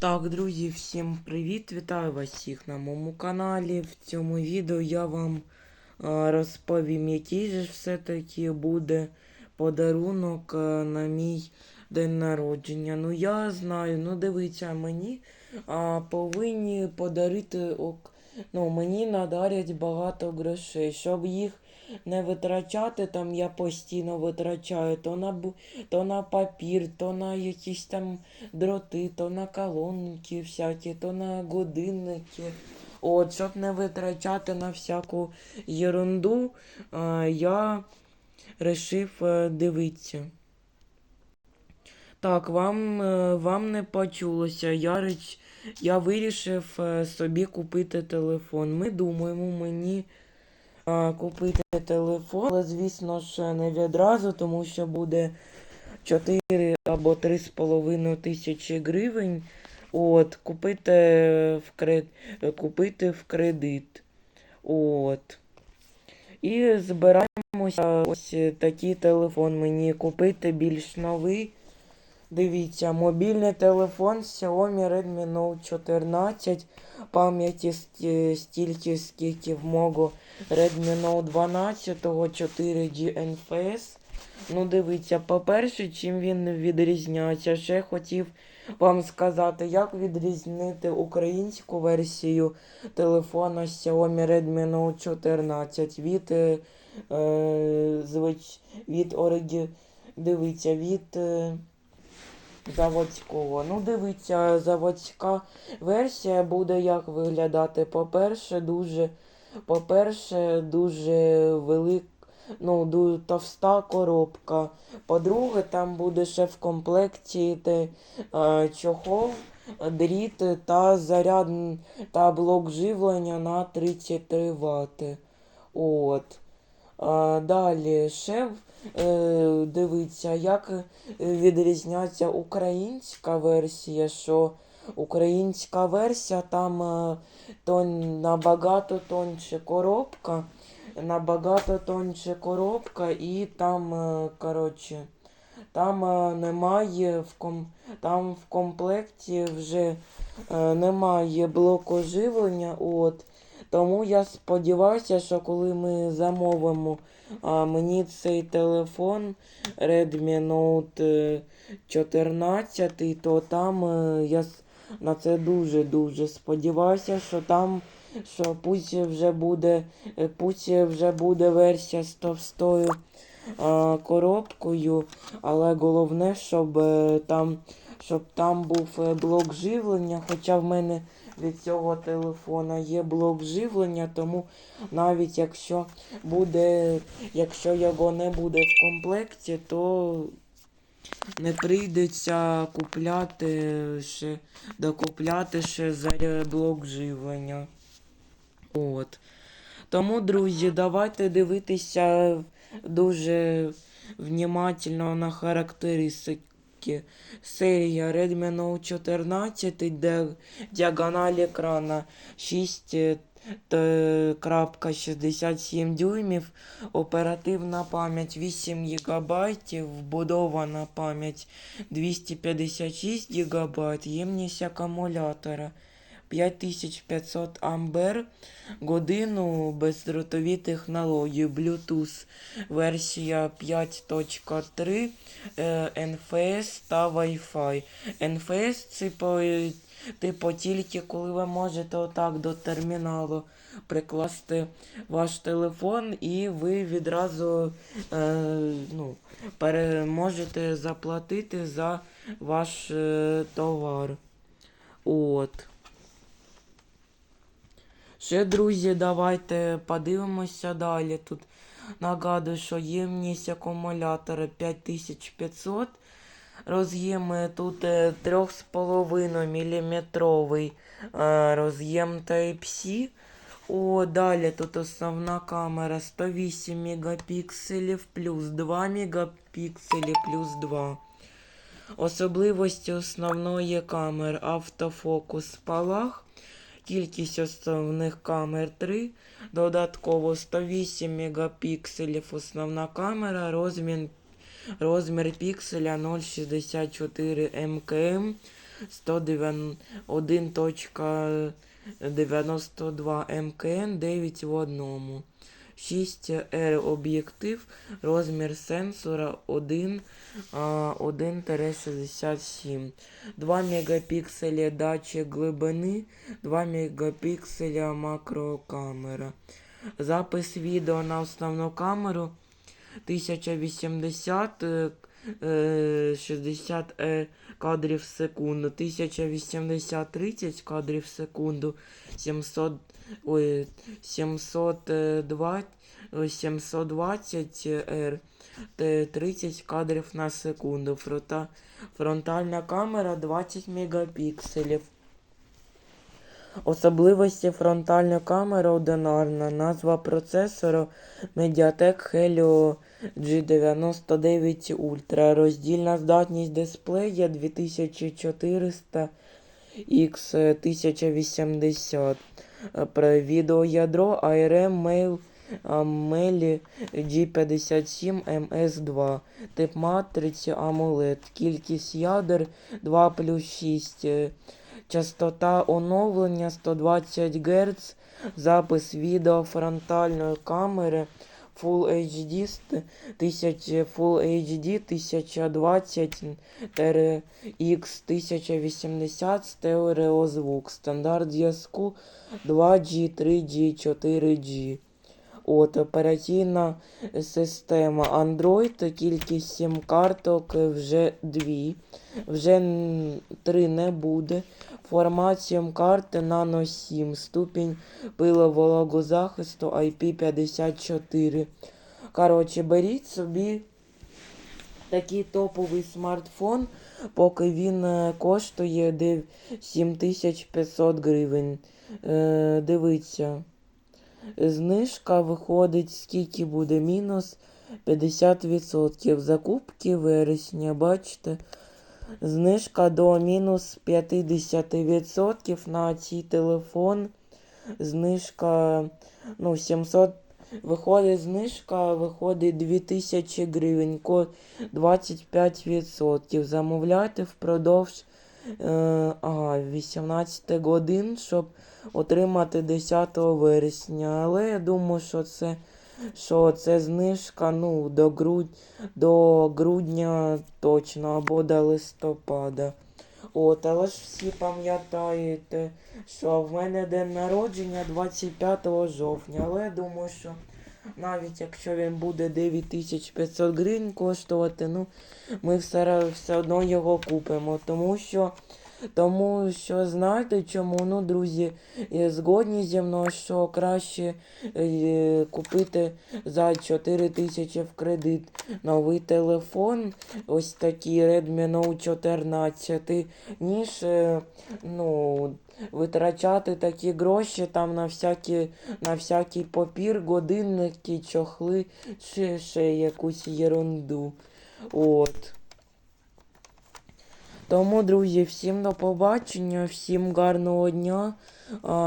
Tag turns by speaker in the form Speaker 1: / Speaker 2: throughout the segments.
Speaker 1: Так, друзі, всім привіт! Вітаю вас всіх на моєму каналі. В цьому відео я вам а, розповім, який же все-таки буде подарунок а, на мій день народження. Ну я знаю, ну дивіться, мені а, повинні подарити. Ну, мені надарять багато грошей, щоб їх не витрачати, там я постійно витрачаю то на то на папір, то на якісь там дроти, то на колонки всякі, то на годинники. От, щоб не витрачати на всяку ерунду, а, я решив е, дивитися. Так, вам, е, вам не почулося. Я, я вирішив е, собі купити телефон. Ми думаємо мені купити телефон, але звісно ж не відразу, тому що буде 4 або 3,5 тисячі гривень. От, купити в кред... купити в кредит. От. І збираємося ось такий телефон мені купити більш новий. Дивіться, мобільний телефон Xiaomi Redmi Note 14. Пам'яті стільки, скільки в мого Redmi Note 12 4G NFS. Ну, дивіться, по-перше, чим він відрізняється. Ще хотів вам сказати, як відрізнити українську версію телефона Xiaomi Redmi Note 14 від, е, е, звич, від оригі... Дивіться, від. Е, заводського. Ну, дивіться, заводська версія буде як виглядати. По-перше, дуже, по-перше, дуже велика, ну, товста коробка. По-друге, там буде ще в комплекті те, е, чохол, дріт та заряд та блок живлення на 33 Вт. От. Далі ще е, дивіться, як відрізняється українська версія, що українська версія там е, тон, набагато тоньше коробка, набагато тоньше коробка і там, е, коротше, там немає в ком, там в комплекті вже немає блоку живлення. От. Тому я сподіваюся, що коли ми замовимо а, мені цей телефон Redmi Note е, 14, то там е, я на це дуже-дуже сподіваюся, що там, що пусть вже буде, е, пусть вже буде версія з товстою а, коробкою, але головне, щоб е, там, щоб там був е, блок живлення, хоча в мене від цього телефона є блок живлення, тому навіть якщо буде, якщо його не буде в комплекті, то не прийдеться купляти ще, докупляти ще за блок живлення. От. Тому, друзі, давайте дивитися дуже внимательно на характеристики. Серія Redmi Note 14, де діагональ екрана 6,67 дюймів, оперативна пам'ять 8 ГБ, вбудована пам'ять 256 ГБ, ємність акумулятора 5500 ампер, годину бездротові технології, Bluetooth версія 5.3, е, NFS та Wi-Fi. NFS це типу тільки коли ви можете отак до терміналу прикласти ваш телефон і ви відразу е, ну, можете заплатити за ваш е, товар. От. Ще, друзі, давайте подивимося далі. Тут нагадую, що ємність акумулятора 5500. Роз'єми тут е, 3,5 мм е, роз'єм Type-C. О, далі тут основна камера 108 мегапікселів плюс 2 мегапікселі плюс 2. Особливості основної камери автофокус спалах. Кількість основних камер 3. Додатково 108 мегапікселів основна камера. Розмір, розмір пікселя 0,64 мкм. 101.92 мкн 9 в одному. 6R об'єктив, розмір сенсора 1, а, 1-67. 2 мегапікселя датчик глибини, 2 мегапікселя макрокамера. Запис відео на основну камеру 1080 е, е, 60 е, кадрів в секунду, 1080 30 кадрів в секунду, 700 ой, 720 ой, 720 R, 30 кадрів на секунду. Фронта, фронтальна камера 20 мегапікселів. Особливості фронтальної камери одинарна. Назва процесору Mediatek Helio G99 Ultra. Роздільна здатність дисплея 2400 X 1080. Е, Про відеоядро ARM Mail Meli G57 MS2. Тип матриці AMOLED. Кількість ядер 2 плюс 6. Частота оновлення 120 Гц. Запис відео фронтальної камери Full HD 1000 Full HD 1020 X 1080 стереозвук. Стандарт зв'язку 2G, 3G, 4G. От операційна система Android, кількість сім карток вже дві, вже три не буде. Формат сім карти Nano 7, ступінь пиловологозахисту IP54. Коротше, беріть собі такий топовий смартфон, поки він е, коштує 7500 гривень. Е, дивіться. Знижка виходить, скільки буде мінус 50%. Закупки вересня, бачите? Знижка до мінус 50% на цей телефон. Знижка, ну, 700. Виходить знижка, виходить 2000 гривень, код 25%. Замовляйте впродовж ага, 18 годин, щоб отримати 10 вересня. Але я думаю, що це, що це знижка ну, до, груд, до грудня точно або до листопада. От, але ж всі пам'ятаєте, що в мене день народження 25 жовтня. Але я думаю, що навіть якщо він буде 9500 гривень коштувати, ну, ми все, все одно його купимо. Тому що, тому що знаєте чому? Ну, друзі, згодні зі мною, що краще е, купити за 4 тисячі в кредит новий телефон, ось такий Redmi Note 14, ніж е, ну, витрачати такі гроші там на всякі, на всякий папір, годинники, чохли, ще, ще якусь єрунду. От. Тому, друзі, всім до побачення, всім гарного дня.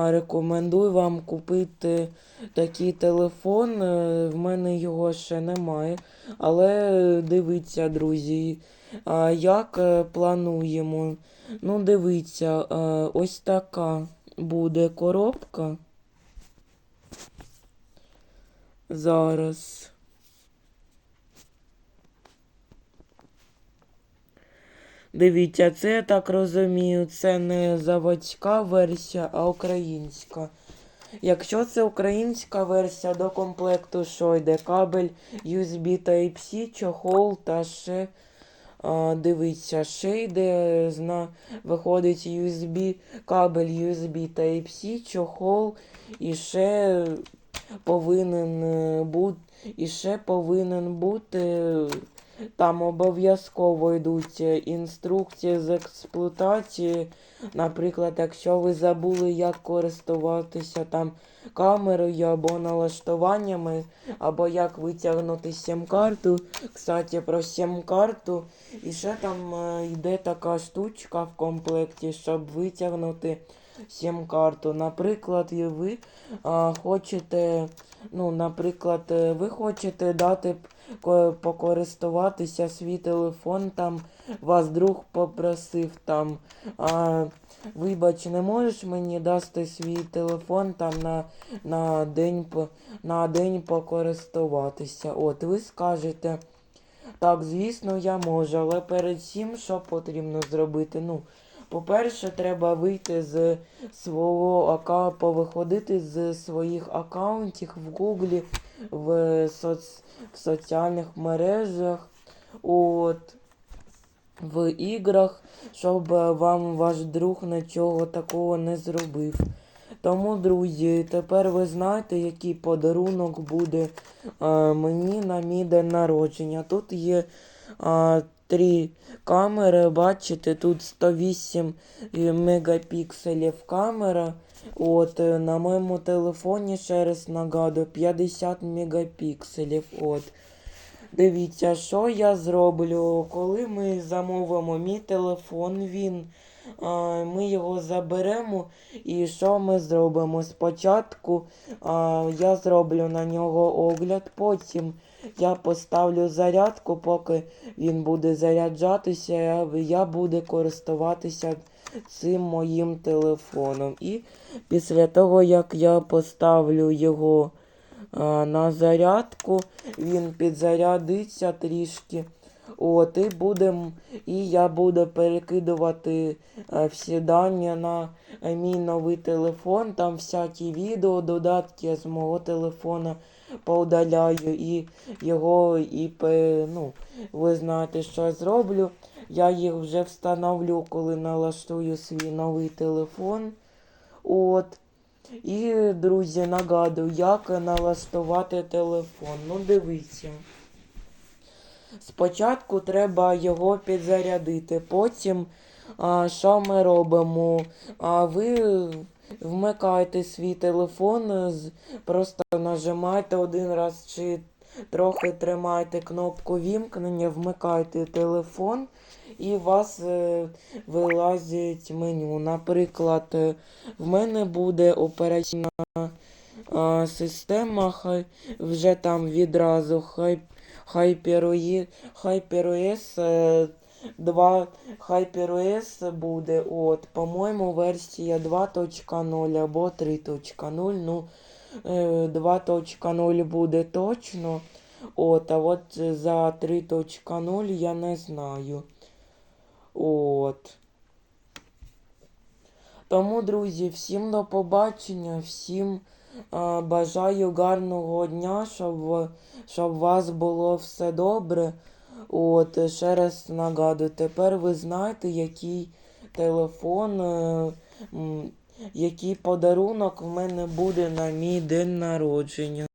Speaker 1: Рекомендую вам купити такий телефон. Е, В мене його ще немає. Але дивіться, друзі, як е, плануємо. Ну, дивіться, е, ось така буде коробка. Зараз. Дивіться, це я так розумію, це не заводська версія, а українська. Якщо це українська версія до комплекту, що йде кабель USB Type-C, чохол та ще. А, дивіться, ще йде зна, виходить USB, кабель USB Type-C, чохол, і ще повинен бути, і ще повинен бути там обов'язково йдуть інструкції з експлуатації. Наприклад, якщо ви забули, як користуватися там камерою або налаштуваннями, або як витягнути сім-карту. Кстати, про сім-карту. І ще там е, йде така штучка в комплекті, щоб витягнути сім-карту. Наприклад, ви а, хочете Ну, наприклад, е, ви хочете дати покористуватися свій телефон, там вас друг попросив там. А, вибач, не можеш мені дасти свій телефон там на, на, день, на день покористуватися. От, ви скажете. Так, звісно, я можу, але перед цим що потрібно зробити? Ну, по-перше, треба вийти з свого ака, повиходити з своїх аккаунтів в Гуглі, в, соц... в соціальних мережах, от, в іграх, щоб е, вам ваш друг нічого такого не зробив. Тому, друзі, тепер ви знаєте, який подарунок буде е, мені на мій день народження. Тут є три камери, бачите, тут 108 мегапікселів камера. От, е, на моєму телефоні, ще раз нагадую, 50 мегапікселів. От. Дивіться, що я зроблю. Коли ми замовимо мій телефон, він, ми його заберемо. І що ми зробимо? Спочатку я зроблю на нього огляд, потім я поставлю зарядку, поки він буде заряджатися, я, буду користуватися цим моїм телефоном. І після того, як я поставлю його на зарядку, він підзарядиться трішки. От, і будем, і я буду перекидувати е, всі дані на е, мій новий телефон. Там всякі відео, додатки я з мого телефона поудаляю і його і ну, ви знаєте, що я зроблю. Я їх вже встановлю, коли налаштую свій новий телефон. От. І, друзі, нагадую, як налаштувати телефон. Ну, дивіться. Спочатку треба його підзарядити. Потім, а, що ми робимо? А, ви вмикаєте свій телефон, просто нажимаєте один раз чи трохи тримаєте кнопку вімкнення, вмикаєте телефон і у вас е, вилазить меню. Наприклад, е, в мене буде операційна а, система, хай вже там відразу хай HyperOS, HyperOS е, 2 HyperOS буде, от, по-моєму, версія 2.0 або 3.0. Ну, е, 2.0 буде точно. От, а от за 3.0 я не знаю. От. Тому, друзі, всім до побачення, всім е, бажаю гарного дня, щоб, щоб у вас було все добре. От, ще раз нагадую, тепер ви знаєте, який телефон, е, який подарунок в мене буде на мій день народження.